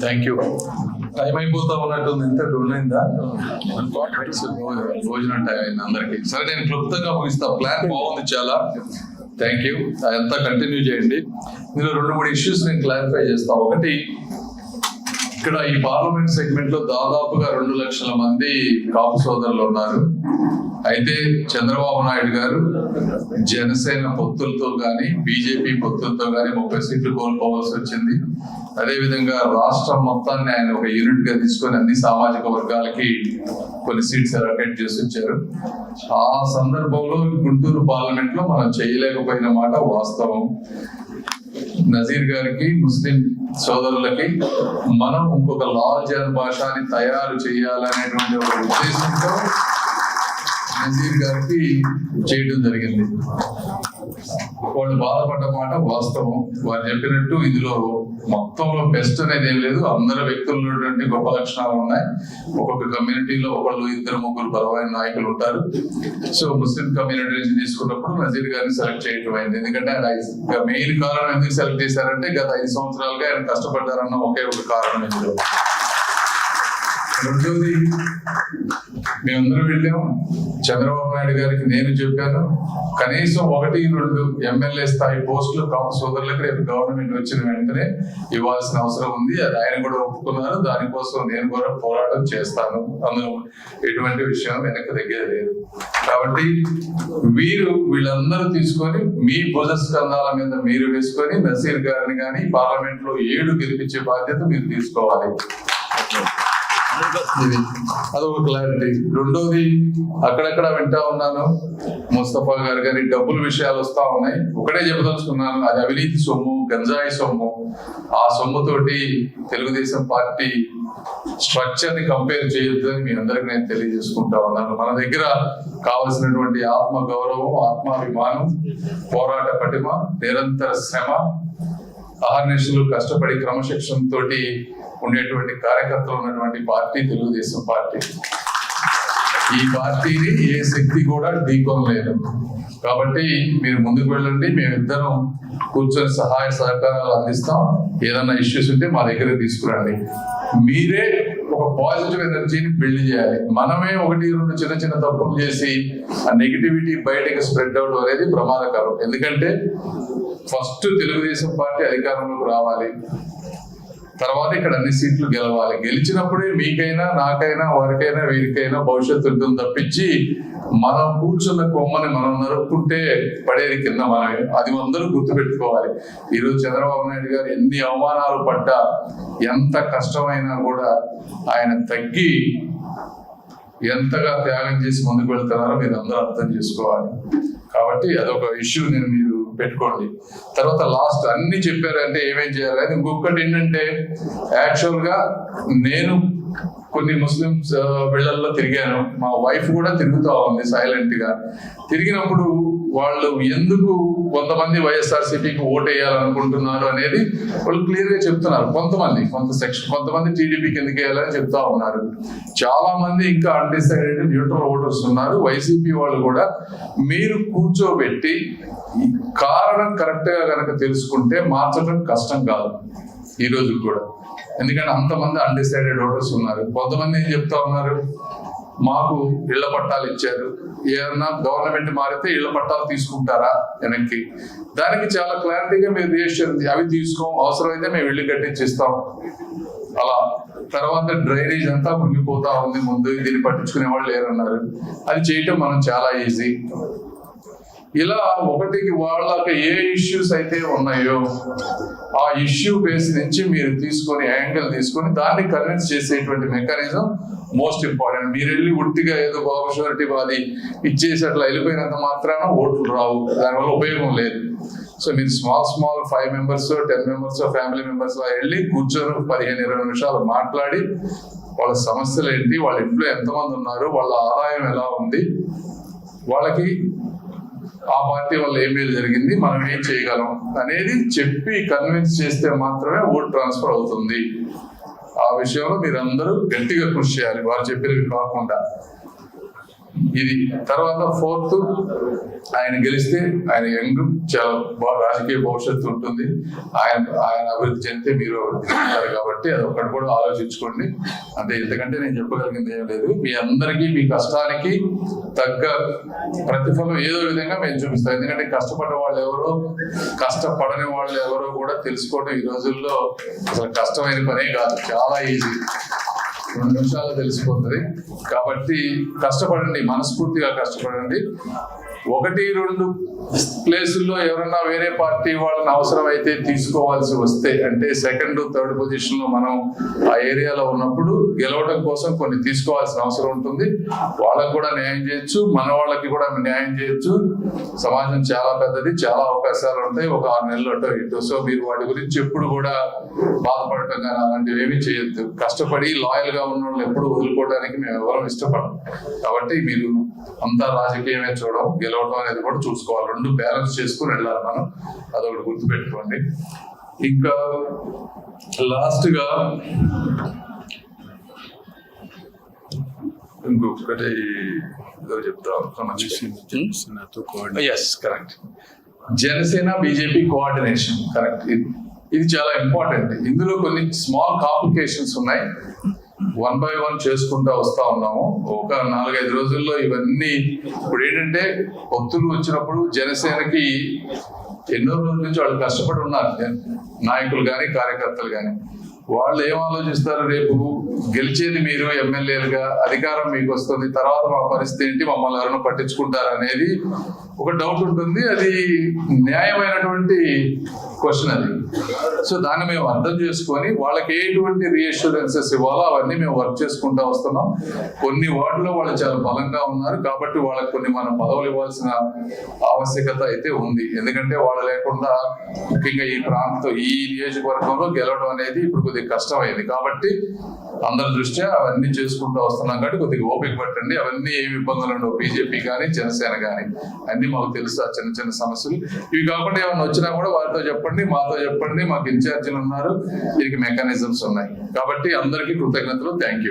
Thank you time అయిపోతా ఉన్నట్టుంది. ఎంత అయిందా? భోజనం టైం అయింది అందరికి. సరే నేను క్లుప్తంగా ముగిస్తా. ప్లాన్ బాగుంది చాలా. థ్యాంక్ యూ అదంతా కంటిన్యూ చేయండి. ఇందులో రెండు మూడు ఇష్యూస్ నేను క్లారిఫై చేస్తా. ఒకటి ఇక్కడ ఈ పార్లమెంట్ సెగ్మెంట్లో దాదాపుగా రెండు లక్షల మంది కాపు సోదరులు ఉన్నారు. అయితే చంద్రబాబు నాయుడు గారు జనసేన పొత్తులతో గాని బీజేపీ పొత్తులతో గాని ముప్పై సీట్లు కోల్పోవాల్సి వచ్చింది. అదేవిధంగా రాష్ట్రం మొత్తాన్ని ఆయన ఒక యూనిట్గా తీసుకొని అన్ని సామాజిక వర్గాలకి కొన్ని సీట్స్ అలొకేట్ చేసి వచ్చారు. ఆ సందర్భంలో గుంటూరు పార్లమెంట్లో మనం చేయలేకపోయిన మాట వాస్తవం. నజీర్ గారికి ముస్లిం సోదరులకి మనం ఇంకొక లాల్ జాన్ భాషని తయారు చేయాలనేటువంటి ఒక ఉద్దేశంతో నజీర్ గారికి చేయడం జరిగింది. వాళ్ళు బాధపడ్డ మాట వాస్తవం. వారు చెప్పినట్టు ఇందులో మొత్తంలో బెస్ట్ అనేది ఏం లేదు. అందరి వ్యక్తుల్లో ఉన్నటువంటి గొప్ప లక్షణాలు ఉన్నాయి. ఒక్కొక్క కమ్యూనిటీలో ఒకళ్ళు ఇద్దరు ముగ్గురు బలమైన నాయకులు ఉంటారు. సో ముస్లిం కమ్యూనిటీ నుంచి తీసుకున్నప్పుడు నజీర్ గారిని సెలెక్ట్ చేయడం అయింది. ఎందుకంటే ఆయన మెయిన్ కారణం ఎందుకు సెలెక్ట్ చేశారంటే గత ఐదు సంవత్సరాలుగా ఆయన కష్టపడ్డారన్న ఒకే ఒక కారణం ఇందులో. రెండోది మేమందరం వెళ్ళాం. చంద్రబాబు నాయుడు గారికి నేను చెప్పాను. కనీసం ఒకటి రెండు ఎమ్మెల్యే స్థాయి పోస్టులు కాపు సోదరులకు రేపు గవర్నమెంట్ వచ్చిన వెంటనే ఇవ్వాల్సిన అవసరం ఉంది. అది ఆయన కూడా ఒప్పుకున్నారు. దానికోసం నేను కూడా పోరాటం చేస్తాను. అందులో ఎటువంటి విషయం వెనక దగ్గర లేదు. కాబట్టి వీరు వీళ్ళందరూ తీసుకొని మీ భుజ స్కంధాల మీద మీరు వేసుకొని నసీర్ గారిని కానీ పార్లమెంట్లో ఏడు గెలిపించే బాధ్యత మీరు తీసుకోవాలి. ఇది అదొక క్లారిటీ రెండోది అక్కడక్కడ వింటా ఉన్నాను. ముస్తఫా గారు గారి డబ్బుల విషయాలు వస్తా ఉన్నాయి. ఒకటే చెప్పదలుచుకున్నాను అది అవినీతి సొమ్ము గంజాయి సొమ్ము. ఆ సొమ్ముతోటి తెలుగుదేశం పార్టీ స్ట్రక్చర్ని కంపేర్ చేయొద్దు మీ అందరికి నేను తెలియజేసుకుంటా ఉన్నాను. మన దగ్గర కావలసినటువంటి ఆత్మ గౌరవం ఆత్మాభిమానం పోరాట పటిమ నిరంతర శ్రమ అహర్నిశలు కష్టపడి క్రమశిక్షణ తోటి ఉండేటువంటి కార్యకర్తలు ఉన్నటువంటి పార్టీ తెలుగుదేశం పార్టీ. ఈ పార్టీని ఏ శక్తి కూడా ఢీకొనలేదు కాబట్టి మీరు ముందుకు వెళ్ళండి మేమిద్దరం కూర్చొని సహాయ సహకారాలు అందిస్తాం. ఏదన్నా ఇష్యూస్ ఉంటే మా దగ్గర తీసుకురండి. మీరే ఒక పాజిటివ్ ఎనర్జీని బిల్డ్ చేయాలి. మనమే ఒకటి రెండు చిన్న చిన్న తప్పులు చేసి ఆ నెగిటివిటీ బయటకు స్ప్రెడ్ అవడం అనేది ప్రమాదకరం. ఎందుకంటే ఫస్ట్ తెలుగుదేశం పార్టీ అధికారంలోకి రావాలి. తర్వాత ఇక్కడ అన్ని సీట్లు గెలవాలి. గెలిచినప్పుడే మీకైనా నాకైనా వారికైనా వీరికైనా భవిష్యత్తు ఉంటుంది. తప్పించి మనం కూర్చున్న కొమ్మని మనం నరుక్కుంటే పడేది కింద మనమే. అది అందరూ గుర్తుపెట్టుకోవాలి. ఈరోజు చంద్రబాబు నాయుడు గారు ఎన్ని అవమానాలు పడ్డా ఎంత కష్టమైనా కూడా ఆయన తగ్గి ఎంతగా త్యాగం చేసి ముందుకు వెళ్తున్నారో మీరు అందరూ అర్థం చేసుకోవాలి. కాబట్టి అదొక ఇష్యూ నేను మీ పెట్టుకోండి. తర్వాత లాస్ట్ అన్ని చెప్పారంటే ఏమేం చేయాలి? అది ఇంకొకటి ఏంటంటే యాక్చువల్గా నేను కొన్ని ముస్లిమ్స్ వెళ్ళల్లో తిరిగాను. మా వైఫ్ కూడా తిరుగుతూ ఉంది సైలెంట్గా. తిరిగినప్పుడు వాళ్ళు ఎందుకు కొంతమంది వైఎస్ఆర్సీపీకి ఓట్ వేయాలనుకుంటున్నారు అనేది వాళ్ళు క్లియర్గా చెప్తున్నారు. కొంతమంది కొంత సెక్షన్ కొంతమంది టీడీపీకి ఎందుకు వేయాలని చెప్తా ఉన్నారు. చాలా మంది ఇంకా అన్డిసైడెడ్ న్యూట్రల్ ఓటర్స్ ఉన్నారు. వైసీపీ వాళ్ళు కూడా మీరు కూర్చోబెట్టి కారణం కరెక్ట్గా కనుక తెలుసుకుంటే మార్చడం కష్టం కాదు. ఈ రోజు కూడా. ఎందుకంటే అంతమంది అన్డిసైడెడ్ ఓటర్స్ ఉన్నారు. కొంతమంది ఏం చెప్తా ఉన్నారు? మాకు ఇళ్ళ పట్టాలు ఇచ్చారు. ఏమన్నా గవర్నమెంట్ మారితే ఇళ్ళ పట్టాలు తీసుకుంటారా వెనక్కి? దానికి చాలా క్లారిటీగా మీరు రియేషన్ అవి తీసుకోం అవసరమైతే మేము ఇల్లు కట్టించిస్తాం. అలా. తర్వాత డ్రైనేజ్ అంతా మునిగిపోతా ఉంది. ముందు దీన్ని పట్టించుకునే వాళ్ళు లేరన్నారు. అది చేయటం మనం చాలా ఈజీ ఇలా ఒకటికి వాళ్ళకి ఏ ఇష్యూస్ అయితే ఉన్నాయో ఆ ఇష్యూ బేస్ నుంచి మీరు తీసుకొని యాంగిల్ తీసుకొని దాన్ని కన్విన్స్ చేసేటువంటి మెకానిజం మోస్ట్ ఇంపార్టెంట్ మీరు వెళ్ళి ఉట్టిగా ఏదో బాబుషూరిటీ వాది ఇచ్చేసి అట్లా వెళ్ళిపోయినంత మాత్రాన ఓట్లు రావు. దానివల్ల ఉపయోగం లేదు. సో మీరు small small five members ten members family members వెళ్ళి కూర్చొని పదిహేను ఇరవై నిమిషాలు మాట్లాడి వాళ్ళ సమస్యలు ఏంటి వాళ్ళ ఇంట్లో ఎంతమంది ఉన్నారు వాళ్ళ ఆదాయం ఎలా ఉంది వాళ్ళకి ఆ పార్టీ వల్ల ఏం మేలు జరిగింది? మనం ఏం చేయగలం? అనేది చెప్పి కన్విన్స్ చేస్తే మాత్రమే ఓట్ ట్రాన్స్ఫర్ అవుతుంది. ఆ విషయంలో మీరందరూ గట్టిగా కృషి చేయాలి. వారు చెప్పినవి కాకుండా. ఇది తర్వాత ఫోర్త్ ఆయన గెలిస్తే ఆయన యంగ్ చాలా రాజకీయ భవిష్యత్తు ఉంటుంది. ఆయన ఆయన అభివృద్ధి చెందితే మీరు అభివృద్ధి కాబట్టి అది ఒకటి కూడా ఆలోచించుకోండి. అంటే ఇంతకంటే నేను చెప్పగలిగింది ఏం లేదు. మీ అందరికీ మీ కష్టానికి తగ్గ ప్రతిఫలం ఏదో విధంగా మేము చూపిస్తాం. ఎందుకంటే కష్టపడ్డ వాళ్ళు ఎవరో కష్టపడని వాళ్ళు ఎవరో కూడా తెలుసుకోవడం ఈ రోజుల్లో అసలు కష్టమైన పనే కాదు. చాలా ఈజీ. రెండు నిమిషాల్లో తెలిసిపోతుంది. కాబట్టి కష్టపడండి మనస్ఫూర్తిగా కష్టపడండి. ఒకటి రెండు ప్లేసుల్లో ఎవరన్నా వేరే పార్టీ వాళ్ళని అవసరం అయితే తీసుకోవాల్సి వస్తే అంటే సెకండ్ థర్డ్ పొజిషన్లో మనం ఆ ఏరియాలో ఉన్నప్పుడు గెలవడం కోసం కొన్ని తీసుకోవాల్సిన అవసరం ఉంటుంది. వాళ్ళకు కూడా న్యాయం చేయొచ్చు మన వాళ్ళకి కూడా న్యాయం చేయొచ్చు. సమాజం చాలా పెద్దది చాలా అవకాశాలు ఉంటాయి ఒక ఆరు నెలలు అటో ఇటు. సో మీరు వాటి గురించి ఎప్పుడు కూడా బాధపడటం కానీ అలాంటివి ఏమీ చేయొద్దు. కష్టపడి లాయల్గా ఉన్న వాళ్ళని ఎప్పుడు వదులుకోవడానికి మేము ఎవరం ఇష్టపడం కాబట్టి మీరు అంతా రాజకీయమే చూడడం గెలవ గెలవడం అనేది కూడా చూసుకోవాలి. రెండు బ్యాలెన్స్ చేసుకుని వెళ్ళాలి మనం. అదొకటి గుర్తుపెట్టుకోండి. ఇంకా లాస్ట్గా ఇంకొకటి ఏదో చెప్తా yes correct Janasena BJP coordination correct ఇది చాలా ఇంపార్టెంట్ ఇందులో కొన్ని స్మాల్ కాంప్లికేషన్స్ ఉన్నాయి. వన్ బై వన్ చేసుకుంటా వస్తా ఉన్నాము. ఒక నాలుగైదు రోజుల్లో ఇవన్నీ ఇప్పుడు ఏంటంటే భక్తులు వచ్చినప్పుడు జనసేనకి ఎన్నో రోజుల నుంచి వాళ్ళు కష్టపడి ఉన్నారు. నాయకులు కానీ కార్యకర్తలు కానీ వాళ్ళు ఏం ఆలోచిస్తారు? రేపు గెలిచేది మీరు ఎమ్మెల్యేలుగా అధికారం మీకు వస్తుంది తర్వాత మా పరిస్థితి ఏంటి మమ్మల్ని ఎవరైనా పట్టించుకుంటారు అనేది ఒక డౌట్ ఉంటుంది. అది న్యాయమైనటువంటి క్వశ్చన్ అది. సో దాన్ని మేము అర్థం చేసుకొని వాళ్ళకి ఎటువంటి రీఅష్యూరెన్సెస్ ఇవ్వాలో అవన్నీ మేము వర్క్ చేసుకుంటూ వస్తున్నాం. కొన్ని వార్డులో వాళ్ళు చాలా బలంగా ఉన్నారు. కాబట్టి వాళ్ళకి కొన్ని మనం పదవులు ఇవ్వాల్సిన ఆవశ్యకత అయితే ఉంది. ఎందుకంటే వాళ్ళు లేకుండా ముఖ్యంగా ఈ ప్రాంతం ఈ నియోజకవర్గంలో గెలవడం అనేది ఇప్పుడు కొద్దిగా కష్టమైంది. కాబట్టి అందరి దృష్ట్యా అవన్నీ చేసుకుంటూ వస్తున్నాం. కాబట్టి కొద్దిగా ఓపిక పట్టండి. అవన్నీ ఏమి ఇబ్బందులు ఉండవు. బీజేపీ కానీ జనసేన కానీ అన్ని మాకు తెలుసు? ఆ చిన్న చిన్న సమస్యలు. ఇవి కాకుండా ఏమైనా వచ్చినా కూడా వారితో చెప్పండి మాతో చెప్పండి మాకు ఇన్ఛార్జీలు ఉన్నారు. దీనికి మెకానిజమ్స్ ఉన్నాయి. కాబట్టి అందరికీ కృతజ్ఞతలు. Thank you